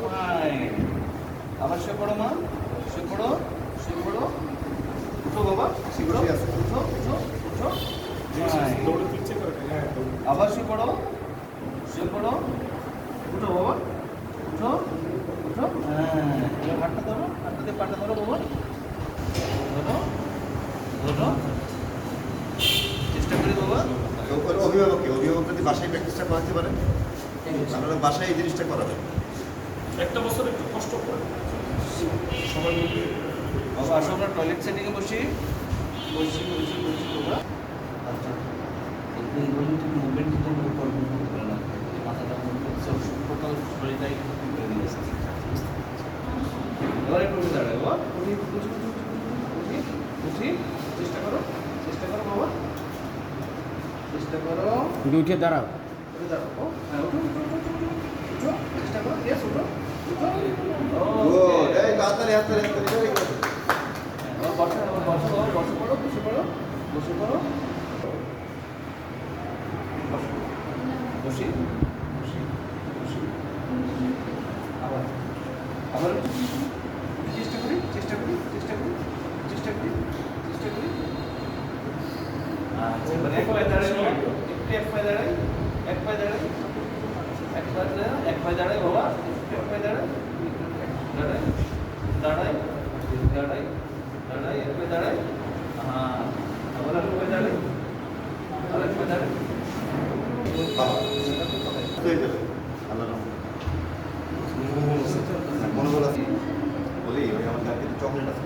Fine আবার শুয়ে পড়ো মা। শুয়ে পড়ো শুয়ে পড়ো। উঠো বাবা। উঠো বসে আছে। উঠো উঠো উঠো। Fine. দৌড়ে তুলছে করে। হ্যাঁ দৌড়ে। আবার শুয়ে পড়ো। শুয়ে পড়ো। উঠো বাবা। উঠো উঠো। হ্যাঁ হাতটা ধরো। হাতটা দিয়ে পাটা ধরো বাবা। ধরো ধরো। চেষ্টা করি বাবা। অভিভাবককে। অভিভাবক যদি বাসায় প্র্যাকটিসটা করাতে পারে বাসায় এই জিনিসটা করাবেন একটা বছর একটু কষ্ট করে। সবাই মিলে বাবা আসো আমরা টয়লেট সেটিংয়ে বসি। বসি বসি বসি বাবা। আচ্ছা। এগুলো ঠিক মুভমেন্ট কিন্তু মুভ করব করতে পারে না। এই মাথাটা মুভ করছে টোটাল শরীরটাই করে দিয়েছে এবার একটু উঠে দাঁড়ায় বাবা। উঠি উঠি উঠি উঠি উঠি চেষ্টা করো চেষ্টা করো বাবা। চেষ্টা করো। উঠে দাঁড়াও। দাঁড়াও হ্যাঁ উঠো উঠো উঠো উঠো উঠো। চেষ্টা করো। ইয়েস উঠো। হাততালি হাততালি good. আবার বসো পড়ো বসে বসে, বসি বসি আবার আবার চেষ্টা করি চেষ্টা করি চেষ্টা করি চেষ্টা করি চেষ্টা করি আচ্ছা এবার এক পায়ে দাঁড়াই। একটু এক পায়ে দাঁড়াই, এক পায়ে দাঁড়াই, এক পায়ে দাঁড়াই, এক পায়ে দাঁড়াই, বাবা, এক পায়ে দাঁড়াই দাঁড়াই দাঁড়াই দাঁড়াই দাঁড়াই একবার দাঁড়াই হ্যাঁ আবার একবার দাঁড়াই। আর একবার দাঁড়াই মনে বলি আমাকে চকলেট আছে